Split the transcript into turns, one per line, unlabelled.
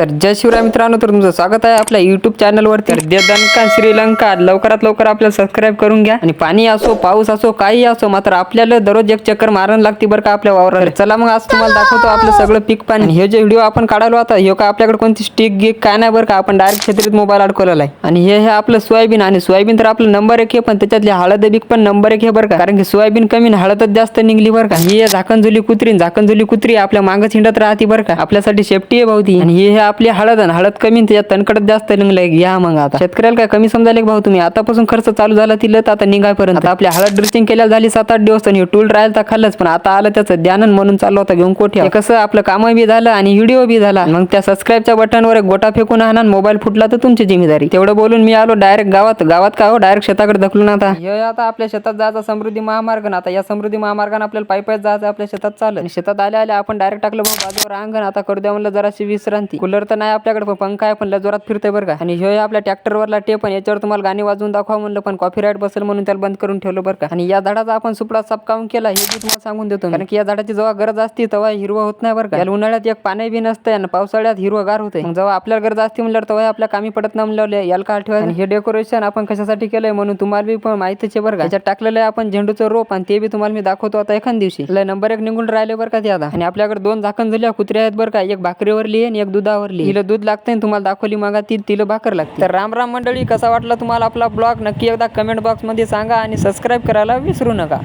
तर जय शिवराय मित्रांनो तर तुमचं स्वागत आहे आपल्या युट्यूब चॅनलवरती तर दणका श्रीलंका लवकरात लवकर आपल्याला सबस्क्राईब करून घ्या. आणि पाणी असो पाऊस असो काही असो मात्र आपल्याला दररोज एक चक्कर मारण लागते बरं का आपल्या वावरावर चला मग आज तुम्हाला दाखवतो आपलं सगळं पीक पाणी. हे जे व्हिडिओ आपण काढालो आता हे का आपल्याकडे कोणती स्टिक गिक काय नाही बरं का आपण डायरेक्ट छत्रीत मोबाईल अडकवलेला आहे. आणि हे हे आपलं सोयाबीन आणि सोयाबीन तर आपलं नंबर एक आहे पण त्याच्यातली हळद बीक पण नंबर एक आहे बरं का. कारण की सोयाबीन कमी हळदच जास्त निघली बरं का. ही झाकणझुली कुत्री झाकणझुली कुत्री आपल्या मागं हिंडत राहते बरं का. आपल्यासाठी सेफ्टी आहे भाऊती आणि हे हे आपली हळद आणि हळद कमी आणि त्याच्यात तणकडत जास्त निघलंय घ्या मग आता. शेतकऱ्याला काय कमी समजायला भाऊ तुम्ही आतापासून खर्च चालू झाला ती लत आता निघायपर्यंत. आपल्या हळद ड्रेसिंग केल्या झाली सात आठ दिवस आणि टूल राहील तर खाल्लंच पण आता आलं त्याचं ध्यानन म्हणून चालू होता घेऊन कोठे कसं आपलं काम बी झालं आणि व्हिडिओ बी झाला. मग त्या सबस्क्राईबच्या बटनवर एक गोटा फेकून आणा मोबाईल फुटला तर तुमची जिम्मेदारी. तेवढं बोलून मी आलो डायरेक्ट गावात. गावात का हो? डायरेक्ट शेताकडे ढकलून आता. हे आता आपल्या शेतात जायचा समृद्धी महामार्ग ना आता या समृद्धी महामार्गाने आपल्याला पायी पायी जायचं आपल्या शेतात चाललं शेतात आल्या आल्या आपण डायरेक्ट टाकलं भाऊ बाजूवर अंगण आता करू द्या म्हणलं जराशी विश्रांती. कुलर तर नाही आपल्याकडे पण पंखा आहे पण लय जोरात फिरतोय बरं का. आणि हे आपल्या ट्रॅक्टरवरला टेप पण याच्यावर तुम्हाला गाणी वाजवून दाखवा म्हणलं पण कॉफी राईट बसेल म्हणून त्याला बंद करून ठेवलं बरं का. आणि या झाडाचा आपण सुपडा साफ काऊन केला हे मी तुम्हाला सांगून देतो कारण की या झाडाची जेव्हा गरज असते तेव्हा हिरवं होत नाही बरं का. याला उन्हाळ्यात एक पाणी बी नसतं आणि पावसाळ्यात हिरवगार होते जेव्हा आपल्याला गरज असते म्हणल्यावर तेव्हा आपल्या कामी पडत नाही म्हणलं याला का ठेवायचं. हे डेकोरेशन आपण कशासाठी केलंय म्हणून तुम्हाला बी पण माहितीच आहे बरं का. त्याच्यात टाकलेलं आहे आपण झेंडूचं रोप आणि ते बी तुम्हाला मी दाखवतो आता एखाद दिवशी. लय नंबर एक निघून राहिले बरं का ते आता आणि आपल्याकडे दोन झाकण झाल्या कुत्र्या आहेत बरं का. एक भाकरीवर लिहिन एक दुधावर दुधावरली हिला दूध लागतंय आणि तुम्हाला दाखवली मागा ती तिला भाकर लागते. तर राम राम मंडळी कसा वाटला तुम्हाला आपला ब्लॉग? नक्की एकदा कमेंट बॉक्समध्ये सांगा आणि सबस्क्राईब करायला विसरू नका.